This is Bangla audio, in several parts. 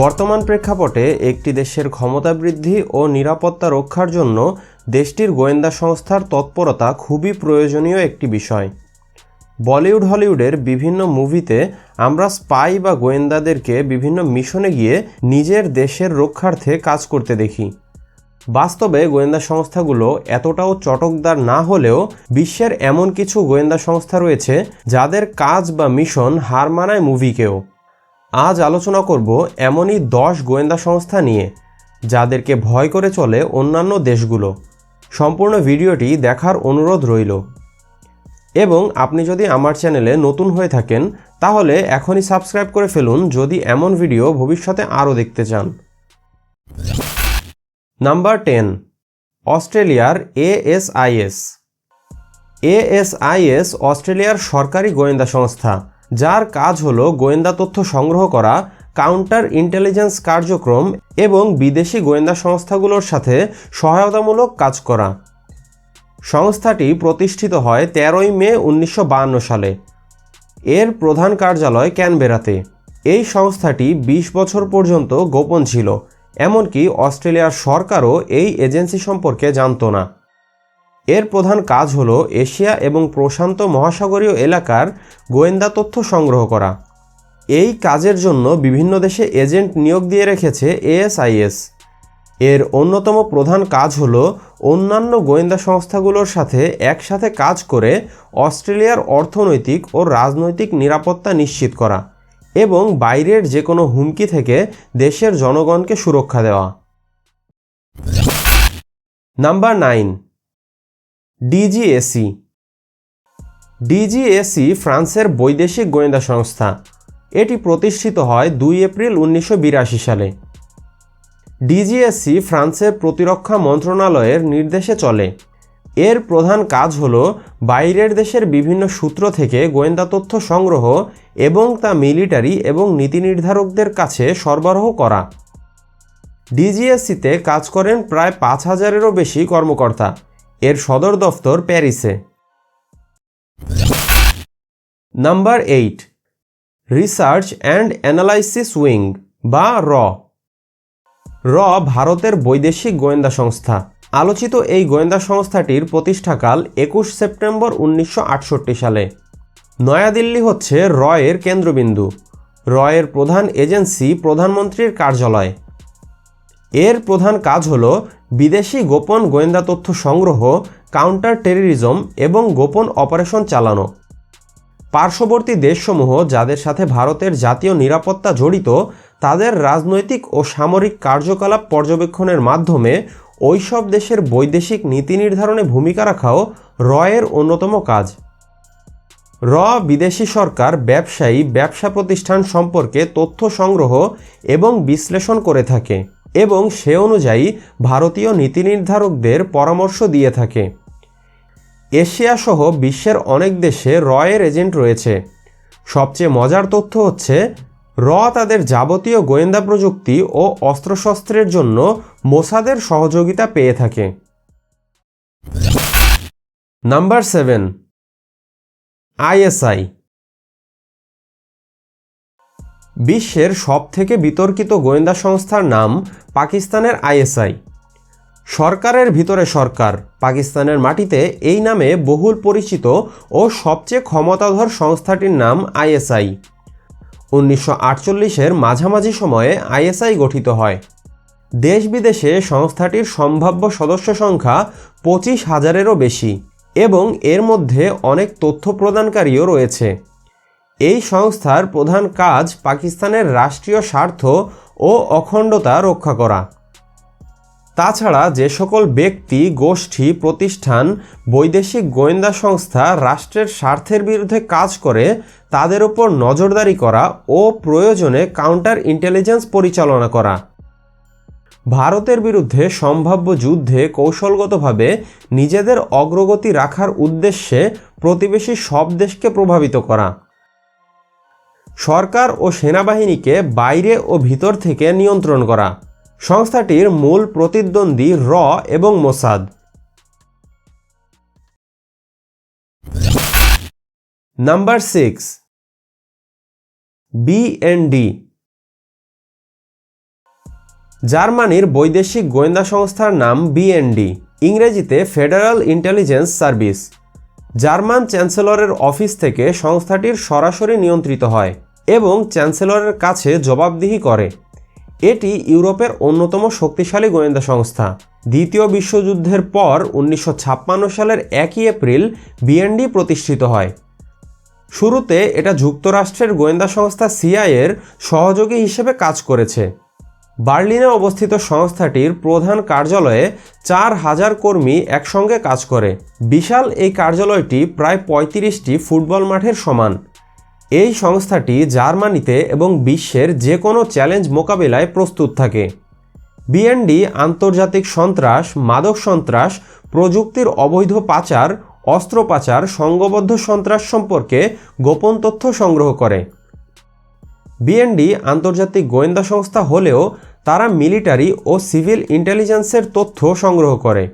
বর্তমান প্রেক্ষাপটে একটি দেশের ক্ষমতা বৃদ্ধি ও নিরাপত্তা রক্ষার জন্য দেশটির গোয়েন্দা সংস্থার তৎপরতা খুবই প্রয়োজনীয় একটি বিষয়। বলিউড হলিউডের বিভিন্ন মুভিতে আমরা স্পাই বা গোয়েন্দাদেরকে বিভিন্ন মিশনে গিয়ে নিজের দেশের রক্ষার্থে কাজ করতে দেখি। বাস্তবে গোয়েন্দা সংস্থাগুলো এতটাও চটকদার না হলেও বিশ্বের এমন কিছু গোয়েন্দা সংস্থা রয়েছে যাদের কাজ বা মিশন হার মানায় মুভিকেও। আজ আলোচনা করব এমনই দশ গোয়েন্দা সংস্থা নিয়ে, যাদেরকে ভয় করে চলে অন্যান্য দেশগুলো। সম্পূর্ণ ভিডিওটি দেখার অনুরোধ রইল। এবং আপনি যদি আমার চ্যানেলে নতুন হয়ে থাকেন, তাহলে এখনই সাবস্ক্রাইব করে ফেলুন যদি এমন ভিডিও ভবিষ্যতে আরও দেখতে চান। নাম্বার টেন, অস্ট্রেলিয়ার এএসআইএস। এএসআইএস অস্ট্রেলিয়ার সরকারি গোয়েন্দা সংস্থা। যার কাজ হলো গোয়েন্দা তথ্য সংগ্রহ করা, কাউন্টার ইন্টেলিজেন্স কার্যক্রম এবং বিদেশি গোয়েন্দা সংস্থাগুলোর সাথে সহায়তামূলক কাজ করা। সংস্থাটি প্রতিষ্ঠিত হয় তেরোই মে উনিশশো বায়ান্ন সালে। এর প্রধান কার্যালয় ক্যানবেরাতে। এই সংস্থাটি ২০ বছর পর্যন্ত গোপন ছিল, এমনকি অস্ট্রেলিয়ার সরকারও এই এজেন্সি সম্পর্কে জানত না। এর প্রধান কাজ হল এশিয়া এবং প্রশান্ত মহাসাগরীয় এলাকার গোয়েন্দা তথ্য সংগ্রহ করা। এই কাজের জন্য বিভিন্ন দেশে এজেন্ট নিয়োগ দিয়ে রেখেছে এএসআইএস। এর অন্যতম প্রধান কাজ হল অন্যান্য গোয়েন্দা সংস্থাগুলোর সাথে একসাথে কাজ করে অস্ট্রেলিয়ার অর্থনৈতিক ও রাজনৈতিক নিরাপত্তা নিশ্চিত করা এবং বাইরের যে কোনো হুমকি থেকে দেশের জনগণকে সুরক্ষা দেওয়া। নাম্বার নাইন ডিজিএসি ডিজিএসি ফ্রান্সের বৈদেশিক গোয়েন্দা সংস্থা। এটি প্রতিষ্ঠিত হয় দুই এপ্রিল উনিশশো বিরাশি সালে। ডিজিএসসি ফ্রান্সের প্রতিরক্ষা মন্ত্রণালয়ের নির্দেশে চলে। এর প্রধান কাজ হল বাইরের দেশের বিভিন্ন সূত্র থেকে গোয়েন্দা তথ্য সংগ্রহ এবং তা মিলিটারি এবং নীতি নির্ধারকদের কাছে সরবরাহ করা। ডিজিএসসিতে কাজ করেন প্রায় পাঁচ হাজারেরও বেশি কর্মকর্তা। এর সদর দফতর প্যারিসে। Number eight, research and analysis wing বা র। র ভারতের বৈদেশিক গোয়েন্দা সংস্থা। আলোচিত এই গোয়েন্দা সংস্থাটির প্রতিষ্ঠাকাল একুশ সেপ্টেম্বর উনিশশো আটষট্টি সালে। নয়াদিল্লি হচ্ছে রয়ের কেন্দ্রবিন্দু। রয়ের প্রধান এজেন্সি প্রধানমন্ত্রীর কার্যালয়। এর প্রধান কাজ হল বিদেশি গোপন গোয়েন্দা তথ্য সংগ্রহ কাউন্টার টেররিজম এবং গোপন অপারেশন চালানো। পার্শ্ববর্তী দেশসমূহ যাদের সাথে ভারতের জাতীয় নিরাপত্তা জড়িত, তাদের রাজনৈতিক ও সামরিক কার্যকলাপ পর্যবেক্ষণের মাধ্যমে ওইসব দেশের বৈদেশিক নীতি নির্ধারণে ভূমিকা রাখাও রয়ের অন্যতম কাজ। র বিদেশি সরকার, ব্যবসায়ী, ব্যবসা প্রতিষ্ঠান সম্পর্কে তথ্য সংগ্রহ এবং বিশ্লেষণ করে থাকে। এবং সে অনুযায়ী ভারতীয় নীতি নির্ধারকদের পরামর্শ দিয়ে থাকে। এশিয়া সহ বিশ্বের অনেক দেশে রয়ের এজেন্ট রয়েছে। সবচেয়ে মজার তথ্য হচ্ছে, র তাদের যাবতীয় গোয়েন্দা প্রযুক্তি ও অস্ত্রশস্ত্রের জন্য মোসাদের সহযোগিতা পেয়ে থাকে। Number seven, ISI. বিশ্বের সবথেকে বিতর্কিত গোয়েন্দা সংস্থার নাম পাকিস্তানের আইএসআই। সরকারের ভিতরে সরকার, পাকিস্তানের মাটিতে এই নামে বহুল পরিচিত ও সবচেয়ে ক্ষমতাধর সংস্থাটির নাম আইএসআই। উনিশশো আটচল্লিশের মাঝামাঝি সময়ে আইএসআই গঠিত হয়। দেশ বিদেশে সংস্থাটির সম্ভাব্য সদস্য সংখ্যা পঁচিশ হাজারেরও বেশি এবং এর মধ্যে অনেক তথ্য প্রদানকারীও রয়েছে। এই সংস্থার প্রধান কাজ পাকিস্তানের রাষ্ট্রীয় স্বার্থ ও অখণ্ডতা রক্ষা করা। তাছাড়া যে সকল ব্যক্তি, গোষ্ঠী, প্রতিষ্ঠান, বৈদেশিক গোয়েন্দা সংস্থা রাষ্ট্রের স্বার্থের বিরুদ্ধে কাজ করে, তাদের উপর নজরদারি করা ও প্রয়োজনে কাউন্টার ইন্টেলিজেন্স পরিচালনা করা। ভারতের বিরুদ্ধে সম্ভাব্য যুদ্ধে কৌশলগতভাবে নিজেদের অগ্রগতি রাখার উদ্দেশ্যে প্রতিবেশী সব দেশকে প্রভাবিত করা। সরকার ও সেনাবাহিনীকে বাইরে ও ভিতর থেকে নিয়ন্ত্রণ করা। সংস্থাটির মূল প্রতিদ্বন্দ্বী র এবং মোসাদ। Number six. বিএনডি জার্মানির বৈদেশিক গোয়েন্দা সংস্থার নাম বিএনডি ইংরেজিতে ফেডারেল ইন্টেলিজেন্স সার্ভিস। জার্মান চ্যান্সেলরের অফিস থেকে সংস্থাটির সরাসরি নিয়ন্ত্রিত হয় এবং চ্যান্সেলরের কাছে জবাবদিহি করে। এটি ইউরোপের অন্যতম শক্তিশালী গোয়েন্দা সংস্থা। দ্বিতীয় বিশ্বযুদ্ধের পর উনিশশো ছাপ্পান্ন সালের একই এপ্রিল বিএনডি প্রতিষ্ঠিত হয়। শুরুতে এটা যুক্তরাষ্ট্রের গোয়েন্দা সংস্থা সিআইয়ের সহযোগী হিসেবে কাজ করেছে। বার্লিনে অবস্থিত সংস্থাটির প্রধান কার্যালয়ে চার হাজার কর্মী একসঙ্গে কাজ করে। বিশাল এই কার্যালয়টি প্রায় পঁয়ত্রিশটি ফুটবল মাঠের সমান। এই সংস্থাটি জার্মানিতে এবং বিশ্বের যে কোনো চ্যালেঞ্জ মোকাবিলায় প্রস্তুত থাকে। বিএনডি আন্তর্জাতিক সন্ত্রাস, মাদক সন্ত্রাস, প্রযুক্তির অবৈধ পাচার, অস্ত্র পাচার, সংঘবদ্ধ সন্ত্রাস সম্পর্কে গোপন তথ্য সংগ্রহ করে। বিএনডি আন্তর্জাতিক গোয়েন্দা সংস্থা হলেও তারা মিলিটারি ও সিভিল ইন্টেলিজেন্সের তথ্য সংগ্রহ করে।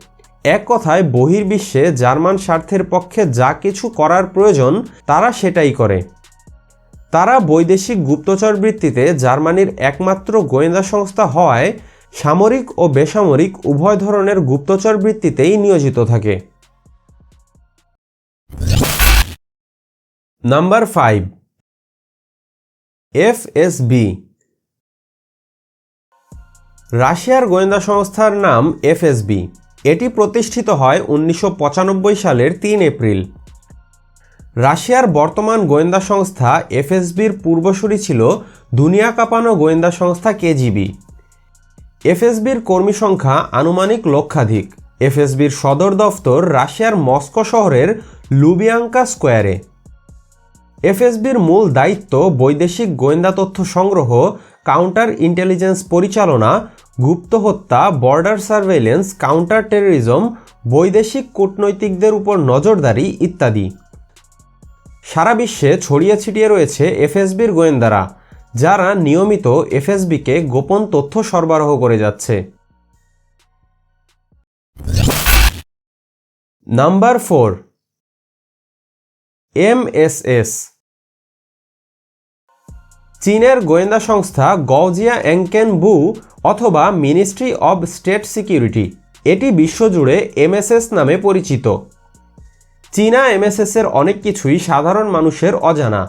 এক কথায়, বহির্বিশ্বে জার্মান স্বার্থের পক্ষে যা কিছু করার প্রয়োজন, তারা সেটাই করে। তারা বৈদেশিক গুপ্তচর বৃত্তিতে জার্মানির একমাত্র গোয়েন্দা সংস্থা হওয়ায় সামরিক ও বেসামরিক উভয় ধরনের গুপ্তচর বৃত্তিতেই নিয়োজিত থাকে। Number five. এফএসবি রাশিয়ার গোয়েন্দা সংস্থার নাম এফএসবি। এটি প্রতিষ্ঠিত হয় উনিশশো পঁচানব্বই সালের তিন এপ্রিল। রাশিয়ার বর্তমান গোয়েন্দা সংস্থা এফএসবির পূর্বসূরি ছিল দুনিয়া কাঁপানো গোয়েন্দা সংস্থা কেজিবি। এফএসবির কর্মী সংখ্যা আনুমানিক লক্ষাধিক। এফএসবির সদর দফতর রাশিয়ার মস্কো শহরের লুবিয়াঙ্কা স্কোয়ারে। এফএসবির মূল দায়িত্ব বৈদেশিক গোয়েন্দা তথ্য সংগ্রহ, কাউন্টার ইন্টেলিজেন্স পরিচালনা গুপ্ত হত্যা বর্ডার সার্ভেলেন্স কাউন্টার টেররিজম বৈদেশিক কূটনৈতিকদের উপর নজরদারি ইত্যাদি। সারা বিশ্বে ছড়িয়ে ছিটিয়ে রয়েছে এফএসবির গোয়েন্দারা, যারা নিয়মিত এফএসবিকে গোপন তথ্য সরবরাহ করে যাচ্ছে। Number four, MSS. চীনের গোয়েন্দা সংস্থা গওজিয়া অ্যাংকেন বু অথবা মিনিস্ট্রি অব স্টেট সিকিউরিটি, এটি বিশ্বজুড়ে এমএসএস নামে পরিচিত। চীনা এমএসএস এর অনেক কিছুই সাধারণ মানুষের অজানা,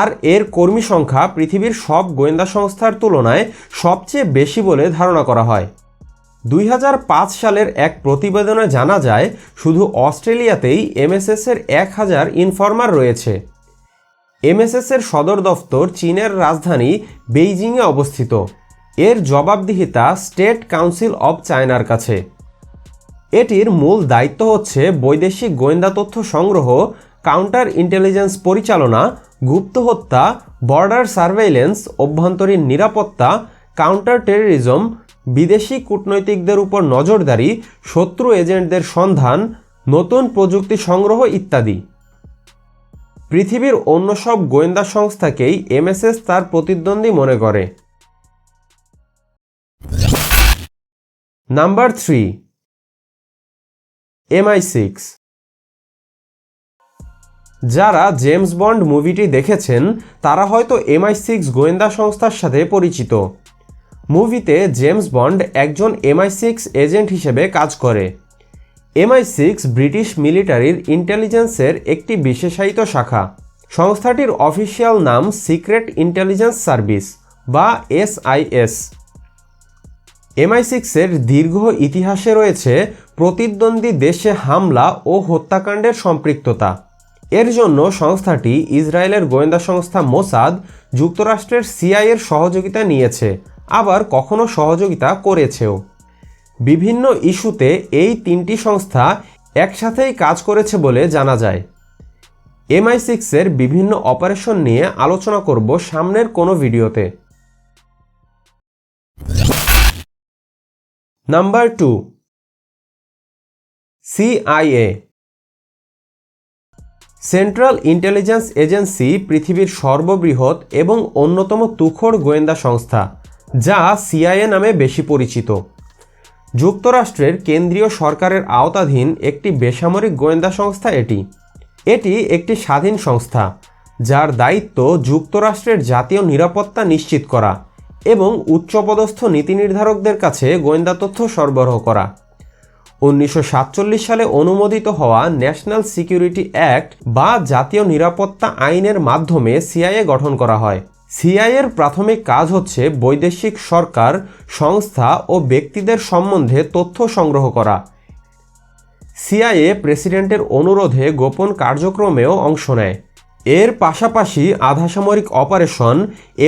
আর এর কর্মী সংখ্যা পৃথিবীর সব গোয়েন্দা সংস্থার তুলনায় সবচেয়ে বেশি বলে ধারণা করা হয়। দুই হাজার পাঁচ সালের এক প্রতিবেদনে জানা যায়, শুধু অস্ট্রেলিয়াতেই এমএসএস এর এক হাজার ইনফরমার রয়েছে। এমএসএস এর সদর দফতর চীনের রাজধানী বেইজিংয়ে অবস্থিত। এর জবাবদিহিতা স্টেট কাউন্সিল অব চায়নার কাছে। এটির মূল দায়িত্ব হচ্ছে বৈদেশিক গোয়েন্দা তথ্য সংগ্রহ, কাউন্টার ইন্টেলিজেন্স পরিচালনা, গুপ্ত হত্যা, বর্ডার সার্ভেইলেন্স, অভ্যন্তরীণ নিরাপত্তা, কাউন্টার টেররিজম, বিদেশি কূটনৈতিকদের উপর নজরদারি, শত্রু এজেন্টদের সন্ধান, নতুন প্রযুক্তি সংগ্রহ ইত্যাদি। পৃথিবীর অন্য সব গোয়েন্দা সংস্থাকেই এমএসএস তার প্রতিদ্বন্দ্বী মনে করে। Number three, MI six. যারা জেমস বন্ড মুভিটি দেখেছেন, তারা হয়তো এমআই সিক্স গোয়েন্দা সংস্থার সাথে পরিচিত। মুভিতে জেমস বন্ড একজন এমআই সিক্স এজেন্ট হিসেবে কাজ করে। এমআই সিক্স ব্রিটিশ মিলিটারির ইন্টেলিজেন্সের একটি বিশেষায়িত শাখা। সংস্থাটির অফিসিয়াল নাম সিক্রেট ইন্টেলিজেন্স সার্ভিস, বা এসআইএস। এমআই সিক্সের দীর্ঘ ইতিহাসে রয়েছে প্রতিদ্বন্দ্বী দেশে হামলা ও হত্যাকাণ্ডের সম্পৃক্ততা। এর জন্য সংস্থাটি ইসরায়েলের গোয়েন্দা সংস্থা মোসাদ যুক্তরাষ্ট্রের সিআইয়ের সহযোগিতা নিয়েছে, আবার কখনো সহযোগিতা করেছেও। বিভিন্ন ইস্যুতে এই তিনটি সংস্থা একসাথেই কাজ করেছে বলে জানা যায়। এমআই সিক্সের বিভিন্ন অপারেশন নিয়ে আলোচনা করব সামনের কোনো ভিডিওতে। Number two. CIA. Central intelligence agency পৃথিবীর সর্ববৃহৎ এবং অন্যতম তুখোর গোয়েন্দা সংস্থা, যা সিআইএ নামে বেশি পরিচিত। যুক্তরাষ্ট্রের কেন্দ্রীয় সরকারের আওতাধীন একটি বেসামরিক গোয়েন্দা সংস্থা এটি। এটি একটি স্বাধীন সংস্থা, যার দায়িত্ব যুক্তরাষ্ট্রের জাতীয় নিরাপত্তা নিশ্চিত করা এবং উচ্চপদস্থ নীতি নির্ধারকদের কাছে গোয়েন্দা তথ্য সরবরাহ করা। উনিশশো সাতচল্লিশ সালে অনুমোদিত হওয়া ন্যাশনাল সিকিউরিটি অ্যাক্ট বা জাতীয় নিরাপত্তা আইনের মাধ্যমে সিআইএ গঠন করা হয়। সিআইএর প্রাথমিক কাজ হচ্ছে বৈদেশিক সরকার, সংস্থা ও ব্যক্তিদের সম্বন্ধে তথ্য সংগ্রহ করা। সিআইএ প্রেসিডেন্টের অনুরোধে গোপন কার্যক্রমেও অংশ নেয়। এর পাশাপাশি আধাসামরিক অপারেশন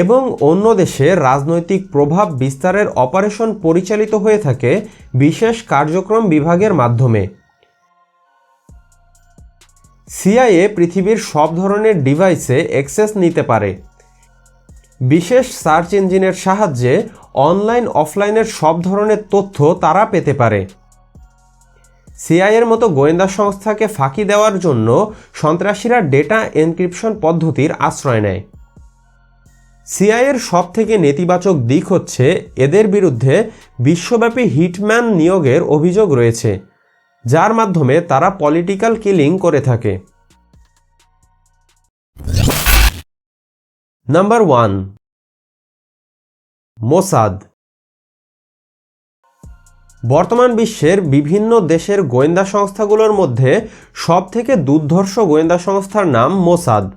এবং অন্য দেশে রাজনৈতিক প্রভাব বিস্তারের অপারেশন পরিচালিত হয়ে থাকে বিশেষ কার্যক্রম বিভাগের মাধ্যমে। সিআইএ পৃথিবীর সব ধরনের ডিভাইসে অ্যাক্সেস নিতে পারে। বিশেষ সার্চ ইঞ্জিনের সাহায্যে অনলাইন, অফলাইনের সব ধরনের তথ্য তারা পেতে পারে। সিআইয়ের মতো গোয়েন্দা সংস্থাকে ফাঁকি দেওয়ার জন্য সন্ত্রাসীরা ডেটা এনক্রিপশন পদ্ধতির আশ্রয় নেয়। সিআইয়ের সব থেকে নেতিবাচক দিক হচ্ছে এদের বিরুদ্ধে বিশ্বব্যাপী হিটম্যান নিয়োগের অভিযোগ রয়েছে, যার মাধ্যমে তারা পলিটিক্যাল কিলিং করে থাকে। নাম্বার ওয়ান মোসাদ বর্তমান বিশ্বের বিভিন্ন দেশের গোয়েন্দা সংস্থাগুলোর মধ্যে সবথেকে দুর্ধর্ষ গোয়েন্দা সংস্থার নাম মোসাদ।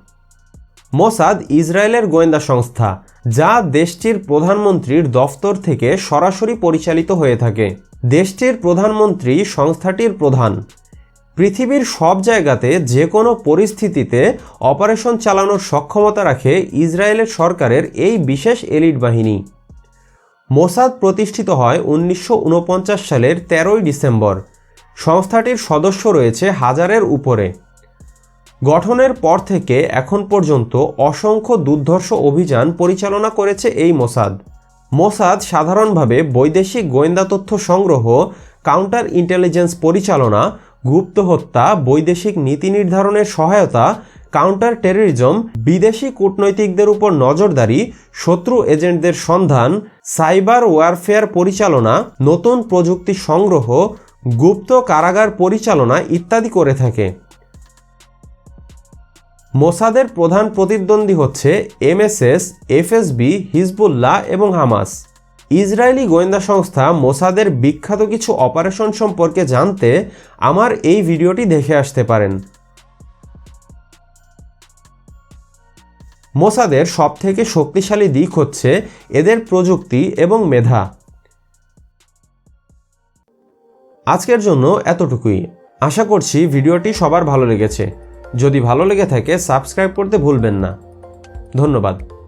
মোসাদ ইসরায়েলের গোয়েন্দা সংস্থা, যা দেশটির প্রধানমন্ত্রীর দফতর থেকে সরাসরি পরিচালিত হয়ে থাকে। দেশটির প্রধানমন্ত্রী সংস্থাটির প্রধান। পৃথিবীর সব জায়গাতে যে কোনো পরিস্থিতিতে অপারেশন চালানোর সক্ষমতা রাখে ইসরায়েলের সরকারের এই বিশেষ এলিট বাহিনী। মোসাদ প্রতিষ্ঠিত হয় উনিশশো ঊনপঞ্চাশ সালের তেরোই ডিসেম্বর। সংস্থাটির সদস্য রয়েছে হাজারের উপরে। গঠনের পর থেকে এখন পর্যন্ত অসংখ্য দুর্ধর্ষ অভিযান পরিচালনা করেছে এই মোসাদ। মোসাদ সাধারণভাবে বৈদেশিক গোয়েন্দা তথ্য সংগ্রহ, কাউন্টার ইন্টেলিজেন্স পরিচালনা গুপ্ত হত্যা, বৈদেশিক নীতি নির্ধারণের সহায়তা, কাউন্টার টেররিজম, বিদেশি কূটনৈতিকদের উপর নজরদারি, শত্রু এজেন্টদের সন্ধান, সাইবার ওয়ারফেয়ার পরিচালনা, নতুন প্রযুক্তি সংগ্রহ, গুপ্ত কারাগার পরিচালনা ইত্যাদি করে থাকে। মোসাদের প্রধান প্রতিদ্বন্দ্বী হচ্ছে এমএসএস, এফএসবি, হিজবুল্লাহ এবং হামাস। ইসরায়েলি গোয়েন্দা সংস্থা মোসাদের বিখ্যাত কিছু অপারেশন সম্পর্কে জানতে আমার এই ভিডিওটি দেখে আসতে পারেন। মোসাদের সবথেকে শক্তিশালী দিক হচ্ছে এদের প্রযুক্তি এবং মেধা। আজকের জন্য এতটুকুই। আশা করছি ভিডিওটি সবার ভালো লেগেছে। যদি ভালো লেগে থাকে, সাবস্ক্রাইব করতে ভুলবেন না। ধন্যবাদ।